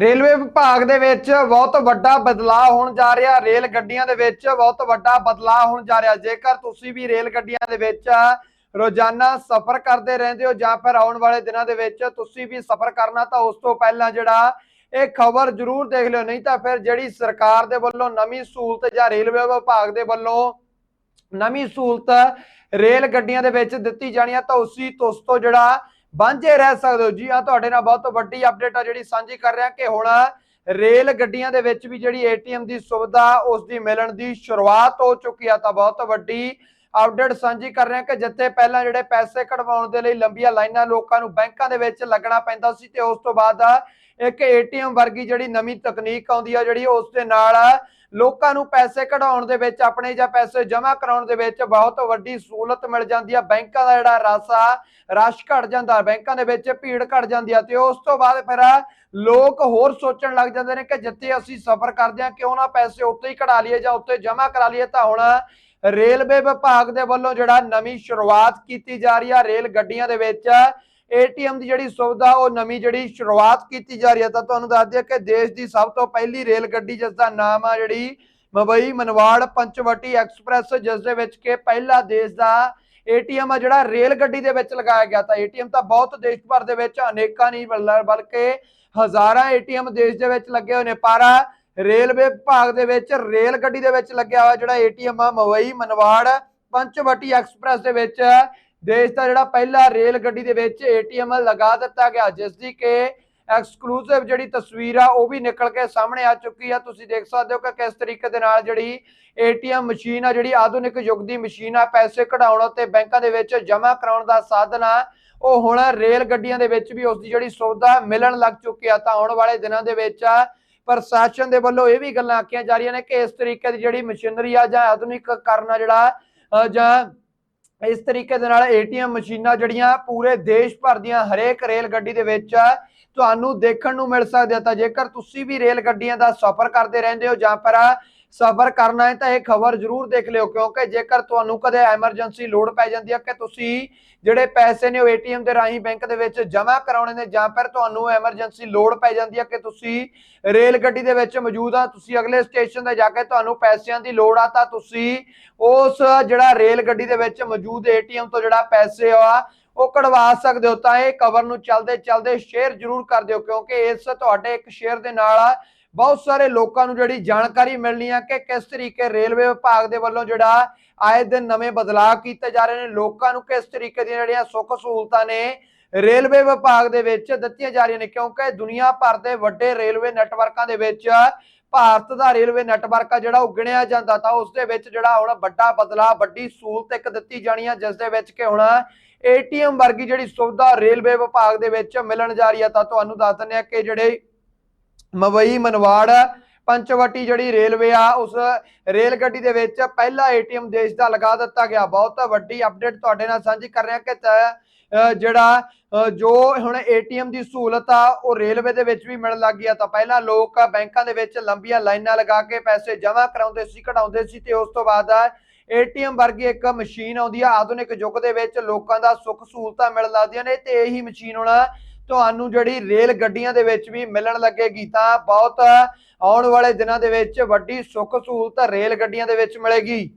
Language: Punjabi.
ਰੇਲਵੇ ਵਿਭਾਗ ਦੇ ਵਿੱਚ ਬਹੁਤ ਵੱਡਾ ਬਦਲਾਅ ਹੋਣ ਜਾ ਰਿਹਾ। ਰੇਲ ਗੱਡੀਆਂ ਦੇ ਵਿੱਚ ਬਹੁਤ ਵੱਡਾ ਬਦਲਾਅ ਹੋਣ ਜਾ ਰਿਹਾ। ਜੇਕਰ ਤੁਸੀਂ ਵੀ ਰੇਲ ਗੱਡੀਆਂ ਦੇ ਵਿੱਚ ਰੋਜ਼ਾਨਾ ਸਫ਼ਰ ਕਰਦੇ ਰਹਿੰਦੇ ਹੋ ਜਾਂ ਫਿਰ ਆਉਣ ਵਾਲੇ ਦਿਨਾਂ ਦੇ ਵਿੱਚ ਤੁਸੀਂ ਵੀ ਸਫ਼ਰ ਕਰਨਾ, ਤਾਂ ਉਸ ਤੋਂ ਪਹਿਲਾਂ ਜਿਹੜਾ ਇਹ ਖਬਰ ਜ਼ਰੂਰ ਦੇਖ ਲਿਓ। ਨਹੀਂ ਤਾਂ ਫਿਰ ਜਿਹੜੀ ਸਰਕਾਰ ਦੇ ਵੱਲੋਂ ਨਵੀਂ ਸਹੂਲਤ ਜਾਂ ਰੇਲਵੇ ਵਿਭਾਗ ਦੇ ਵੱਲੋਂ ਨਵੀਂ ਸਹੂਲਤ ਰੇਲ ਗੱਡੀਆਂ ਦੇ ਵਿੱਚ ਦਿੱਤੀ ਜਾਣੀ ਆ, ਤਾਂ ਉਸੇ ਤੋਂ ਉਸ ਤੋਂ ਜਿਹੜਾ ਵਾਂਝੇ ਰਹਿ ਸਕਦੇ ਹੋ। ਜੀ ਆ ਤੁਹਾਡੇ ਨਾਲ ਬਹੁਤ ਵੱਡੀ ਅਪਡੇਟ ਆ ਜਿਹੜੀ ਸਾਂਝੀ ਕਰ ਰਿਹਾ ਕਿ ਹੁਣ ਰੇਲ ਗੱਡੀਆਂ ਦੇ ਵਿੱਚ ਵੀ ਜਿਹੜੀ ਏਟੀਐਮ ਦੀ ਸੁਵਿਧਾ, ਉਸ ਦੀ ਮਿਲਣ ਦੀ ਸ਼ੁਰੂਆਤ ਹੋ ਚੁੱਕੀ ਆ। ਤਾਂ ਬਹੁਤ ਵੱਡੀ ਅਪਡੇਟ ਸਾਂਝੀ ਕਰ ਰਿਹਾ ਕਿ ਜਿੱਥੇ ਪਹਿਲਾਂ ਜਿਹੜੇ ਪੈਸੇ ਕਢਵਾਉਣ ਦੇ ਲਈ ਲੰਬੀਆਂ ਲਾਈਨਾਂ ਲੋਕਾਂ ਨੂੰ ਬੈਂਕਾਂ ਦੇ ਵਿੱਚ ਲੱਗਣਾ ਪੈਂਦਾ ਸੀ ਤੇ ਉਸ ਤੋਂ ਬਾਅਦ ਇੱਕ ਏਟੀਐਮ ਵਰਗੀ ਜਿਹੜੀ ਨਵੀਂ ਤਕਨੀਕ ਆਉਂਦੀ ਆ, ਜਿਹੜੀ ਉਸ ਦੇ ਨਾਲ ਲੋਕਾਂ ਨੂੰ ਪੈਸੇ ਕਢਾਉਣ ਦੇ ਵਿੱਚ ਆਪਣੇ ਜਾਂ ਪੈਸੇ ਜਮ੍ਹਾਂ ਕਰਾਉਣ ਦੇ ਵਿੱਚ ਬਹੁਤ ਵੱਡੀ ਸਹੂਲਤ ਮਿਲ ਜਾਂਦੀ ਆ। ਬੈਂਕਾਂ ਦਾ ਜਿਹੜਾ ਰਸ ਆ, ਰਸ਼ ਘਟ ਜਾਂਦਾ। ਬੈਂਕਾਂ ਦੇ ਵਿੱਚ ਭੀੜ ਘਟ ਜਾਂਦੀ ਆ ਤੇ ਉਸ ਤੋਂ ਬਾਅਦ ਫਿਰ ਲੋਕ ਹੋਰ ਸੋਚਣ ਲੱਗ ਜਾਂਦੇ ਨੇ ਕਿ ਜਿੱਥੇ ਅਸੀਂ ਸਫ਼ਰ ਕਰਦੇ ਆ, ਕਿਉਂ ਨਾ ਪੈਸੇ ਉੱਥੇ ਹੀ ਕਢਾ ਲਈਏ ਜਾਂ ਉੱਥੇ ਜਮ੍ਹਾਂ ਕਰਾ ਲਈਏ। ਤਾਂ ਹੁਣ ਰੇਲਵੇ ਵਿਭਾਗ ਦੇ ਵੱਲੋਂ ਜਿਹੜਾ ਨਵੀਂ ਸ਼ੁਰੂਆਤ ਕੀਤੀ ਜਾ ਰਹੀ ਆ ਰੇਲ ਗੱਡੀਆਂ ਦੇ ਵਿੱਚ ਏਟੀਐਮ ਦੀ ਜਿਹੜੀ ਸੁਵਿਧਾ, ਉਹ ਨਵੀਂ ਜਿਹੜੀ ਸ਼ੁਰੂਆਤ ਕੀਤੀ ਜਾ ਰਹੀ ਹੈ, ਤਾਂ ਤੁਹਾਨੂੰ ਦੱਸ ਦਈਏ ਕਿ ਦੇਸ਼ ਦੀ ਸਭ ਤੋਂ ਪਹਿਲੀ ਰੇਲ ਗੱਡੀ ਜਿਸ ਦਾ ਨਾਮ ਆ ਜਿਹੜੀ ਮੁੰਬਈ ਮਨਵਾੜ ਪੰਚਵਟੀ ਐਕਸਪ੍ਰੈਸ, ਜਿਸ ਦੇ ਵਿੱਚ ਕਿ ਪਹਿਲਾ ਦੇਸ਼ ਦਾ ਏਟੀਐਮ ਆ ਜਿਹੜਾ ਰੇਲ ਗੱਡੀ ਦੇ ਵਿੱਚ ਲਗਾਇਆ ਗਿਆ ਤਾਂ ਏਟੀਐਮ ਤਾਂ ਬਹੁਤ ਦੇਸ਼ ਭਰ ਦੇ ਵਿੱਚ ਅਨੇਕਾਂ ਨਹੀਂ ਬਲਕਿ ਹਜ਼ਾਰਾਂ ਏਟੀਐਮ ਦੇਸ਼ ਦੇ ਵਿੱਚ ਲੱਗੇ ਹੋਏ ਨੇ, ਪਰ ਰੇਲਵੇ ਵਿਭਾਗ ਦੇ ਵਿੱਚ ਰੇਲ ਗੱਡੀ ਦੇ ਵਿੱਚ ਲੱਗਿਆ ਹੋਇਆ ਜਿਹੜਾ ਏਟੀਐਮ ਆ, ਮੁੰਬਈ ਮਨਵਾੜ ਪੰਚਵਟੀ ਐਕਸਪ੍ਰੈਸ ਦੇ ਵਿੱਚ ਦੇਸ਼ ਦਾ ਜਿਹੜਾ ਪਹਿਲਾ ਰੇਲ ਗੱਡੀ ਦੇ ਵਿੱਚ ਏਟੀਐਮ ਲਗਾ ਦਿੱਤਾ ਗਿਆ, ਜਿਸ ਦੀ ਕਿ ਐਕਸਕਲੂਸਿਵ ਜਿਹੜੀ ਤਸਵੀਰ ਆ, ਉਹ ਵੀ ਨਿਕਲ ਕੇ ਸਾਹਮਣੇ ਆ ਚੁੱਕੀ ਆ। ਤੁਸੀਂ ਦੇਖ ਸਕਦੇ ਹੋ ਕਿ ਕਿਸ ਤਰੀਕੇ ਦੇ ਨਾਲ ਜਿਹੜੀ ਏਟੀਐਮ ਮਸ਼ੀਨ ਆ, ਜਿਹੜੀ ਆਧੁਨਿਕ ਯੁੱਗ ਦੀ ਮਸ਼ੀਨ ਆ, ਪੈਸੇ ਕਢਾਉਣ ਅਤੇ ਬੈਂਕਾਂ ਦੇ ਵਿੱਚ ਜਮ੍ਹਾਂ ਕਰਾਉਣ ਦਾ ਸਾਧਨ ਆ, ਉਹ ਹੁਣ ਰੇਲ ਗੱਡੀਆਂ ਦੇ ਵਿੱਚ ਵੀ ਉਸ ਦੀ ਜਿਹੜੀ ਸੁਵਿਧਾ ਮਿਲਣ ਲੱਗ ਚੁੱਕੀ ਆ। ਤਾਂ ਆਉਣ ਵਾਲੇ ਦਿਨਾਂ ਦੇ ਵਿੱਚ ਪ੍ਰਸ਼ਾਸਨ ਦੇ ਵੱਲੋਂ ਇਹ ਵੀ ਗੱਲਾਂ ਆਖੀਆਂ ਜਾ ਰਹੀਆਂ ਨੇ ਕਿ ਇਸ ਤਰੀਕੇ ਦੀ ਜਿਹੜੀ ਮਸ਼ੀਨਰੀ ਆ ਜਾਂ ਆਧੁਨਿਕ ਕਰਨਾ ਜਿਹੜਾ ਜਾਂ ਇਸ ਤਰੀਕੇ ਦੇ ਨਾਲ ਏਟੀਐਮ ਮਸ਼ੀਨਾਂ ਜਿਹੜੀਆਂ ਪੂਰੇ ਦੇਸ਼ ਭਰ ਦੀਆਂ ਹਰੇਕ ਰੇਲ ਗੱਡੀ ਦੇ ਵਿੱਚ ਤੁਹਾਨੂੰ ਦੇਖਣ ਨੂੰ ਮਿਲ ਸਕਦੇ ਆ। ਤਾਂ ਜੇਕਰ ਤੁਸੀਂ ਵੀ ਰੇਲ ਗੱਡੀਆਂ ਦਾ ਸਫ਼ਰ ਕਰਦੇ ਰਹਿੰਦੇ ਹੋ ਜਾਂ ਫਿਰ ਸਫ਼ਰ ਕਰਨਾ ਹੈ ਤਾਂ ਇਹ ਖਬਰ ਜ਼ਰੂਰ ਦੇਖ ਲਿਓ, ਕਿਉਂਕਿ ਜੇਕਰ ਤੁਹਾਨੂੰ ਕਦੇ ਐਮਰਜੈਂਸੀ ਲੋੜ ਪੈ ਜਾਂਦੀ ਹੈ ਕਿ ਤੁਸੀਂ ਜਿਹੜੇ ਪੈਸੇ ਨੇ ਉਹ ਏਟੀਐਮ ਦੇ ਰਾਹੀਂ ਬੈਂਕ ਦੇ ਵਿੱਚ ਜਮ੍ਹਾਂ ਕਰਾਉਣੇ ਨੇ ਜਾਂ ਫਿਰ ਤੁਹਾਨੂੰ ਐਮਰਜੈਂਸੀ ਲੋੜ ਪੈ ਜਾਂਦੀ ਹੈ ਕਿ ਤੁਸੀਂ ਰੇਲ ਗੱਡੀ ਦੇ ਵਿੱਚ ਮੌਜੂਦ ਆ, ਤੁਸੀਂ ਅਗਲੇ ਸਟੇਸ਼ਨ ਤੇ ਜਾ ਕੇ ਤੁਹਾਨੂੰ ਪੈਸਿਆਂ ਦੀ ਲੋੜ ਆ, ਤਾਂ ਤੁਸੀਂ ਉਸ ਜਿਹੜਾ ਰੇਲ ਗੱਡੀ ਦੇ ਵਿੱਚ ਮੌਜੂਦ ਏਟੀਐਮ ਤੋਂ ਜਿਹੜਾ ਪੈਸੇ ਆ, ਉਹ ਕਢਵਾ ਸਕਦੇ ਹੋ। ਤਾਂ ਇਹ ਕਵਰ ਨੂੰ ਚਲਦੇ ਚਲਦੇ ਸ਼ੇਅਰ ਜ਼ਰੂਰ ਕਰ ਦਿਓ, ਕਿਉਂਕਿ ਇਸ ਤੁਹਾਡੇ ਇੱਕ ਸ਼ੇਅਰ ਦੇ ਨਾਲ ਬਹੁਤ ਸਾਰੇ ਲੋਕਾਂ ਨੂੰ ਜਿਹੜੀ ਜਾਣਕਾਰੀ ਮਿਲਣੀ ਆ ਕਿ ਕਿਸ ਤਰੀਕੇ ਰੇਲਵੇ ਵਿਭਾਗ ਦੇ ਵੱਲੋਂ ਜਿਹੜਾ ਆਏ ਦਿਨ ਨਵੇਂ ਬਦਲਾਅ ਕੀਤੇ ਜਾ ਰਹੇ ਨੇ, ਲੋਕਾਂ ਨੂੰ ਕਿਸ ਤਰੀਕੇ ਦੀਆਂ ਜਿਹੜੀਆਂ ਸੁੱਖ ਸਹੂਲਤਾਂ ਨੇ ਰੇਲਵੇ ਵਿਭਾਗ ਦੇ ਵਿੱਚ ਦਿੱਤੀਆਂ ਜਾ ਰਹੀਆਂ ਨੇ, ਕਿਉਂਕਿ ਦੁਨੀਆ ਭਰ ਦੇ ਵੱਡੇ ਰੇਲਵੇ ਨੈਟਵਰਕਾਂ ਦੇ ਵਿੱਚ ਭਾਰਤ ਦਾ ਰੇਲਵੇ ਨੈਟਵਰਕ ਆ ਜਿਹੜਾ ਉਹ ਗਿਣਿਆ ਜਾਂਦਾ ਤਾਂ ਉਸ ਦੇ ਵਿੱਚ ਜਿਹੜਾ ਹੁਣ ਵੱਡਾ ਬਦਲਾਅ, ਵੱਡੀ ਸਹੂਲਤ ਇੱਕ ਦਿੱਤੀ ਜਾਣੀ ਆ, ਜਿਸ ਦੇ ਵਿੱਚ ਕਿ ਹੁਣ ਏਟੀਐਮ ਵਰਗੀ ਜਿਹੜੀ ਸੁਵਿਧਾ ਰੇਲਵੇ ਵਿਭਾਗ ਦੇ ਵਿੱਚ ਮਿਲਣ ਜਾ ਰਹੀ ਆ, ਤਾਂ ਤੁਹਾਨੂੰ ਦੱਸ ਦਿੰਦੇ ਆ ਕਿ ਜਿਹੜੇ ਮੁੰਬਈ ਮਨਵਾੜ, ਪੰਚਵਟੀ ਜਿਹੜੀ ਰੇਲਵੇ ਆ, ਉਸ ਰੇਲ ਗੱਡੀ ਦੇ ਵਿੱਚ ਪਹਿਲਾ ਏਟੀਐਮ ਦੇਸ਼ ਦਾ ਲਗਾ ਦਿੱਤਾ ਗਿਆ। ਬਹੁਤ ਵੱਡੀ ਅਪਡੇਟ ਤੁਹਾਡੇ ਨਾਲ ਸਾਂਝੀ ਕਰ ਰਿਹਾ ਕਿ ਜਿਹੜਾ ਜੋ ਹੁਣ ਏਟੀਐਮ ਦੀ ਸਹੂਲਤ ਆ, ਉਹ ਰੇਲਵੇ ਦੇ ਵਿੱਚ ਵੀ ਮਿਲਣ ਲੱਗ ਗਈ ਆ। ਤਾਂ ਪਹਿਲਾਂ ਲੋਕ ਬੈਂਕਾਂ ਦੇ ਵਿੱਚ ਲੰਬੀਆਂ ਲਾਈਨਾਂ ਲਗਾ ਕੇ ਪੈਸੇ ਜਮ੍ਹਾਂ ਕਰਾਉਂਦੇ ਸੀ, ਕਢਾਉਂਦੇ ਸੀ ਤੇ ਉਸ ਤੋਂ ਬਾਅਦ ਏਟੀਐਮ ਵਰਗੀ ਇੱਕ ਮਸ਼ੀਨ ਆਉਂਦੀ ਆ। ਆਧੁਨਿਕ ਯੁੱਗ ਦੇ ਵਿੱਚ ਲੋਕਾਂ ਦਾ ਸੁੱਖ ਸਹੂਲਤਾਂ ਮਿਲਣ ਲੱਗਦੀਆਂ ਨੇ ਤੇ ਇਹੀ ਮਸ਼ੀਨ ਹੁਣ ਤੁਹਾਨੂੰ ਜਿਹੜੀ ਰੇਲ ਗੱਡੀਆਂ ਦੇ ਵਿੱਚ ਵੀ ਮਿਲਣ ਲੱਗੇਗੀ ਤਾਂ ਬਹੁਤ ਆਉਣ ਵਾਲੇ ਦਿਨਾਂ ਦੇ ਵਿੱਚ ਵੱਡੀ ਸੁੱਖ ਸਹੂਲਤ ਰੇਲ ਗੱਡੀਆਂ ਦੇ ਵਿੱਚ ਮਿਲੇਗੀ।